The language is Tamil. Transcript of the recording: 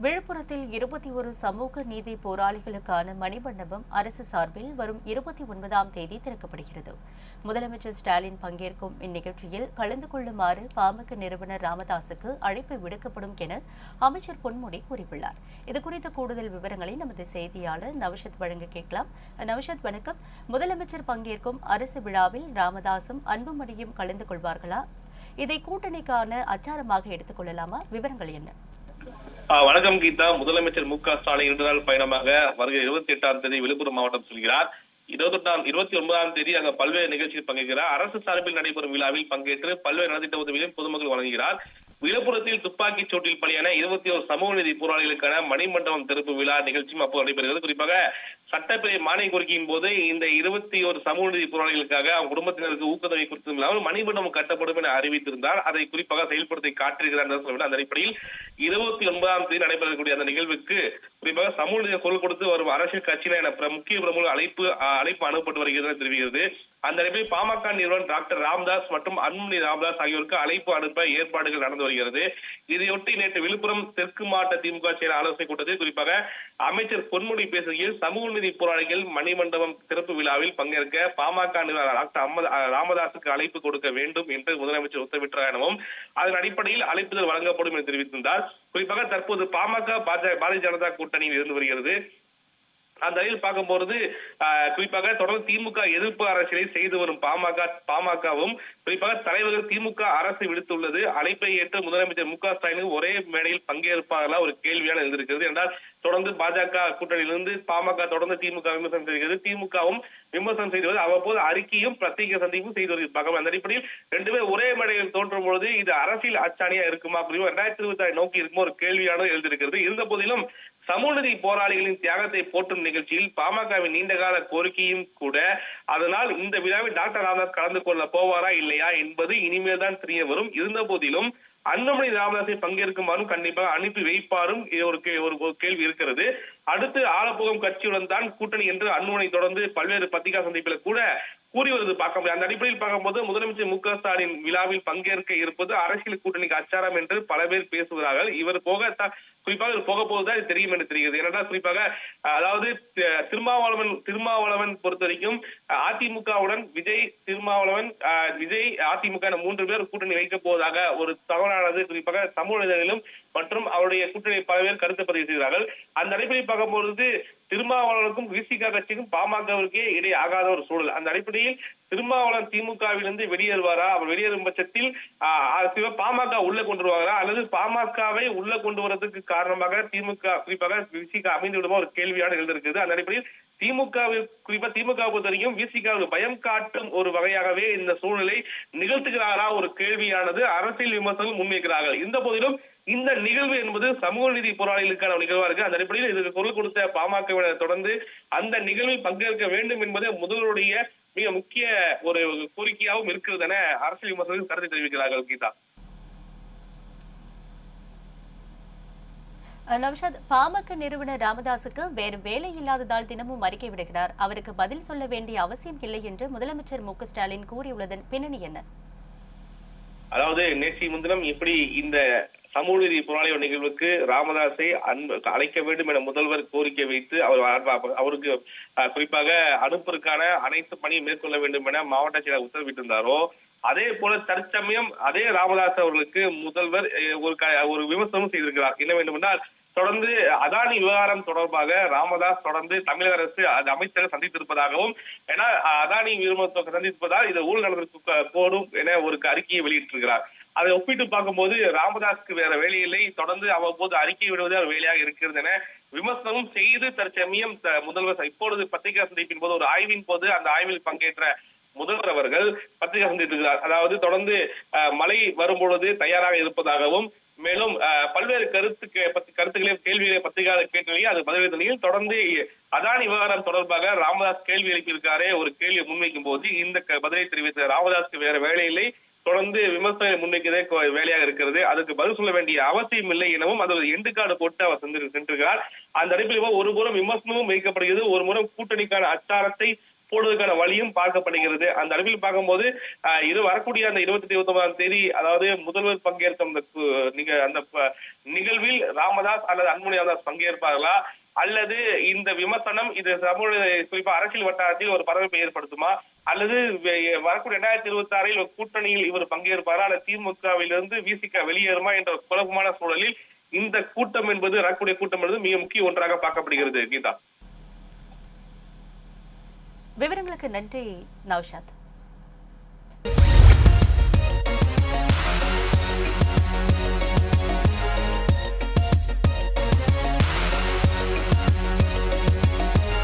விழுப்புரத்தில் இருபத்தி ஒரு சமூக நீதி போராளிகளுக்கான மணிமண்டபம் அரசு சார்பில் வரும் இருபத்தி ஒன்பதாம் தேதி திறக்கப்படுகிறது. முதலமைச்சர் ஸ்டாலின் பங்கேற்கும் இந்நிகழ்ச்சியில் கலந்து கொள்ளுமாறு பாமக நிறுவனர் ராமதாசுக்கு அழைப்பு விடுக்கப்படும் என அமைச்சர் பொன்முடி கூறியுள்ளார். இதுகுறித்த கூடுதல் விவரங்களை நமது செய்தியாளர் நவஷத் வழங்க கேட்கலாம். நவஷத் வணக்கம். முதலமைச்சர் பங்கேற்கும் அரசு விழாவில் ராமதாசும் அன்புமணியும் கலந்து கொள்வார்களா? இதை கூட்டணிக்கான அச்சாரமாக எடுத்துக்கொள்ளலாமா விவரங்கள் என்ன? வணக்கம் கீதா. முதலமைச்சர் மு க ஸ்டாலின் இரண்டு நாள் பயணமாக வருகிற இருபத்தி எட்டாம் தேதி விழுப்புரம் மாவட்டம் செல்கிறார். இருபத்தெட்டாம் இருபத்தி ஒன்பதாம் தேதி அங்க பல்வேறு நிகழ்ச்சியில் பங்கேற்கிறார். அரசு சார்பில் நடைபெறும் விழாவில் பங்கேற்று பல்வேறு நலத்திட்ட உதவிகளையும் பொதுமக்கள் வழங்குகிறார். விழுப்புரத்தில் துப்பாக்கிச் சூட்டில் பலியான இருபத்தி ஒரு சமூக நீதி போராளிகளுக்கான மணிமண்டபம் திறப்பு விழா நிகழ்ச்சியும் அப்போது நடைபெறுகிறது. குறிப்பாக சட்டப்பேரவை மானிய கோரிக்கையின் போது இந்த இருபத்தி ஒரு சமூக நீதி போராளிகளுக்காக அவங்க குடும்பத்தினருக்கு ஊக்கத்தொகை கொடுத்ததும் இல்லாமல் மணிமண்டபம் கட்டப்படும் என அறிவித்திருந்தார். அதை குறிப்பாக செயல்படுத்தி காட்டிருக்கிறார் என்று அந்த அடிப்படையில் இருபத்தி ஒன்பதாம் தேதி நடைபெறக்கூடிய அந்த நிகழ்வுக்கு குறிப்பாக சமூக நீதி குரல் கொடுத்து வரும் அரசியல் கட்சியினர் என பிற முக்கிய பிரமுகர்கள் அழைப்பு அழைப்பு அனுப்பப்பட்டு வருகிறது என தெரிவிக்கிறது. அந்த அடிப்படையில் பாமக நிறுவனர் டாக்டர் ராம்தாஸ் மற்றும் அன்புமணி ராம்தாஸ் ஆகியோருக்கு அழைப்பு அனுப்ப ஏற்பாடுகள் நடந்து வருகிறது. இதையொட்டி நேற்று விழுப்புரம் தெற்கு மாவட்ட திமுக செயல் ஆலோசனை கூட்டத்தில் குறிப்பாக அமைச்சர் பொன்முடி பேசுகையில் சமூக நீதி போராளிகள் மணிமண்டபம் திறப்பு விழாவில் பங்கேற்க பாமக நிறுவனர் டாக்டர் ராமதாசுக்கு அழைப்பு கொடுக்க வேண்டும் என்று முதலமைச்சர் உத்தரவிட்டார் எனவும் அதன் அடிப்படையில் அழைப்புதல் வழங்கப்படும் என்று தெரிவித்திருந்தார். குறிப்பாக தற்போது பாமக பாரதிய ஜனதா கூட்டணியில் இருந்து வருகிறது. அந்த வகையில் பார்க்கும்போது குறிப்பாக தொடர்ந்து திமுக எதிர்ப்பு அரசியலை செய்து வரும் பாமக பாமகவும் குறிப்பாக தலைவர்கள் திமுக அரசு விடுத்துள்ளது. அழைப்பை ஏற்று முதலமைச்சர் மு க ஸ்டாலின் ஒரே மேடையில் பங்கேற்பார்களா ஒரு கேள்வியான இருந்திருக்கிறது என்றால் தொடர்ந்து பாஜக கூட்டணியிலிருந்து பாமக தொடர்ந்து திமுக விமர்சனம் செய்கிறது. திமுகவும் விமர்சனம் செய்து வருது அவ்வப்போது அறிக்கையும் பிரத்யேக சந்திப்பும் செய்து வருகிறது. அந்த அடிப்படையில் ரெண்டுமே ஒரே மேடையில் தோன்றும் பொழுது இது அரசியல் அச்சாணியா இருக்குமா? குறிப்பா இருபத்தி ஆறு நோக்கி இருக்குமோ? ஒரு கேள்வியானது எழுந்திருக்கிறது. இருந்த போதிலும் சமூகநீதி போராளிகளின் தியாகத்தை போற்றும் நிகழ்ச்சியில் பாமகவின் நீண்டகால கோரிக்கையும் கூட. அதனால் இந்த விழாவில் டாக்டர் ராமதாஸ் கலந்து கொள்ள போவாரா இல்லையா என்பது இனிமேல் தான் தெரிய வரும். இருந்த போதிலும் அன்புமணி ராமதாஸை பங்கேற்குமாறும் கண்டிப்பாக அனுப்பி வைப்பாரும் ஒரு கே- ஒரு கேள்வி இருக்கிறது. அடுத்து ஆலப்புகம் கட்சியுடன் தான் கூட்டணி என்று அன்புமணி தொடர்ந்து பல்வேறு பத்திரிகா சந்திப்பில் கூட கூறி வருவது பார்க்க முடியும். அந்த அடிப்படையில் பார்க்கும்போது முதலமைச்சர் மு க ஸ்டாலின் விழாவில் பங்கேற்க இருப்பது அரசியல் கூட்டணிக்கு அச்சாரம் என்று பல பேர் பேசுகிறார்கள். இவர் போக குறிப்பாக போக போது தான் தெரியும் என்று தெரிகிறது. ஏனென்றால் குறிப்பாக அதாவது திருமாவளவன் திருமாவளவன் பொறுத்த வரைக்கும் அதிமுகவுடன் விஜய் திருமாவளவன் விஜய் அதிமுக என மூன்று பேர் கூட்டணி வைக்கப் போவதாக ஒரு தகவலானது குறிப்பாக சமூக இதழிலும் மற்றும் அவருடைய கூட்டணி பல பேர் கருத்து பதிவு செய்கிறார்கள். அந்த அடிப்படையில் பார்க்கும்பொழுது திருமாவளவனுக்கும் விசிக கட்சிக்கும் பாமகவிற்கே இடையே ஆகாத ஒரு சூழல். அந்த அடிப்படையில் திருமாவளவன் திமுகவிலிருந்து வெளியேறுவாரா? அவர் வெளியேறும் பட்சத்தில் பாமக உள்ள கொண்டு வருவாரா? அல்லது பாமகவை உள்ள கொண்டு வரதுக்கு காரணமாக திமுக குறிப்பாக விசிக அமைந்து விடுமா? ஒரு கேள்வியான எழுந்திருக்குது அந்த அடிப்படையில் திமுக குறிப்பா திமுக பொறுத்த விசிகாவுக்கு பயம் காட்டும் ஒரு வகையாகவே இந்த சூழ்நிலை நிகழ்த்துகிறாரா? ஒரு கேள்வியானது அரசியல் விமர்சனம் முன்வைக்கிறார்கள். இந்த போதிலும் இந்த நிகழ்வு என்பது சமூக நீதி போராளிகளுக்கான நிகழ்வா இருக்கு. அந்த அடிப்படையில் இதுக்கு குரல் கொடுத்த பாமகவினர் தொடர்ந்து அந்த நிகழ்வில் பங்கேற்க வேண்டும் என்பது முதல்வருடைய மிக முக்கிய ஒரு கோரிக்கையாகவும் இருக்கிறது என அரசியல் விமர்சகர்கள் கருத்து தெரிவிக்கிறார்கள் கீதா. நவ்ஷாத் பாமக நிறுவனர் ராமதாசுக்கு வேறு வேலை இல்லாததால் தினமும் அறிக்கை விடுகிறார். அவருக்கு பதில் சொல்ல வேண்டிய அவசியம் இல்லை என்று முதலமைச்சர் மு க ஸ்டாலின் கூறியுள்ளதன் பின்னணி என்ன? அதாவது நேற்று முன்தினம் எப்படி இந்த சமூக நீதி போராளியோர் நிகழ்வுக்கு ராமதாஸை அன்பு அழைக்க வேண்டும் என முதல்வர் கோரிக்கை வைத்து அவர் அவருக்கு குறிப்பாக அனுப்பிற்கான அனைத்து பணியும் மேற்கொள்ள வேண்டும் என மாவட்ட செயலர் உத்தரவிட்டிருந்தாரோ அதே போல தற்சமயம் அதே ராமதாஸ் அவர்களுக்கு முதல்வர் ஒரு க- ஒரு விமர்சனம் செய்திருக்கிறார். என்ன வேண்டுமென்றால் தொடர்ந்து அதானி விவகாரம் தொடர்பாக ராமதாஸ் தொடர்ந்து தமிழக அரசு அது அமைச்சரை சந்தித்திருப்பதாகவும் ஏன்னா அதானி விரும்ப சந்தித்திருப்பதால் இது ஊழல் நடந்திருக்கு போடும் என ஒரு அறிக்கையை வெளியிட்டிருக்கிறார். அதை ஒப்பிட்டு பார்க்கும்போது ராமதாஸ்க்கு வேற வேலையில்லை தொடர்ந்து அவ்வப்போது அறிக்கை விடுவது அவர் வேலையாக இருக்கிறது என விமர்சனமும் செய்து தற்சமயம் முதல்வர் இப்பொழுது பத்திரிகை சந்திப்பின் போது ஒரு ஆய்வின் போது அந்த ஆய்வில் பங்கேற்ற முதல்வர் அவர்கள் பத்திரிகை சந்தித்திருக்கிறார் அதாவது தொடர்ந்து அஹ், மழை வரும்பொழுது தயாராக இருப்பதாகவும் மேலும் பல்வேறு கருத்து கருத்துக்களையும் கேள்விகளை பத்திரிகையாளர் கேட்டனையே அது பதிலளித்த நிலையில் தொடர்ந்து அதானி விவகாரம் தொடர்பாக ராமதாஸ் கேள்வி எழுப்பியிருக்காரே ஒரு கேள்வியை முன்வைக்கும் போது இந்த பதிலை தெரிவித்த ராமதாஸ்க்கு வேற வேலை இல்லை. தொடர்ந்து விமர்சனம் முன்வைக்கிறதே வேலையாக இருக்கிறது. அதுக்கு பதில் சொல்ல வேண்டிய அவசியம் இல்லை எனவும் அது ஒரு எண்டு கார்டு போட்டு அவர் சென்று சென்றிருக்கிறார். அந்த அடிப்படையில் ஒரு புறம் விமர்சனமும் வைக்கப்படுகிறது. ஒரு முறம் கூட்டணிக்கான அச்சாரத்தை போடுவதற்கான வழியும் பார்க்கப்படுகிறது. அந்த அளவில் பார்க்கும்போது ஆஹ், இது வரக்கூடிய அந்த இருபத்தி இருபத்தி ஒன்பதாம் தேதி அதாவது முதல்வர் பங்கேற்கும் அந்த அந்த நிகழ்வில் ராமதாஸ் அல்லது அன்புமணி ராமதாஸ் பங்கேற்பார்களா? அல்லது இந்த விமர்சனம் இது சமூக குறிப்பா அரசியல் வட்டாரத்தில் ஒரு பரபரப்பை ஏற்படுத்துமா? அல்லது வரக்கூடிய இரண்டாயிரத்தி இருபத்தி ஆறில் ஒரு கூட்டணியில் இவர் பங்கேற்பாரா? அல்லது திமுகவிலிருந்து விசிக வெளியேறுமா என்ற ஒரு குழப்பமான சூழலில் இந்த கூட்டம் என்பது வரக்கூடிய கூட்டம் என்பது மிக முக்கிய ஒன்றாக பார்க்கப்படுகிறது கீதா. விவரங்களுக்கு நன்றி நௌஷாத்.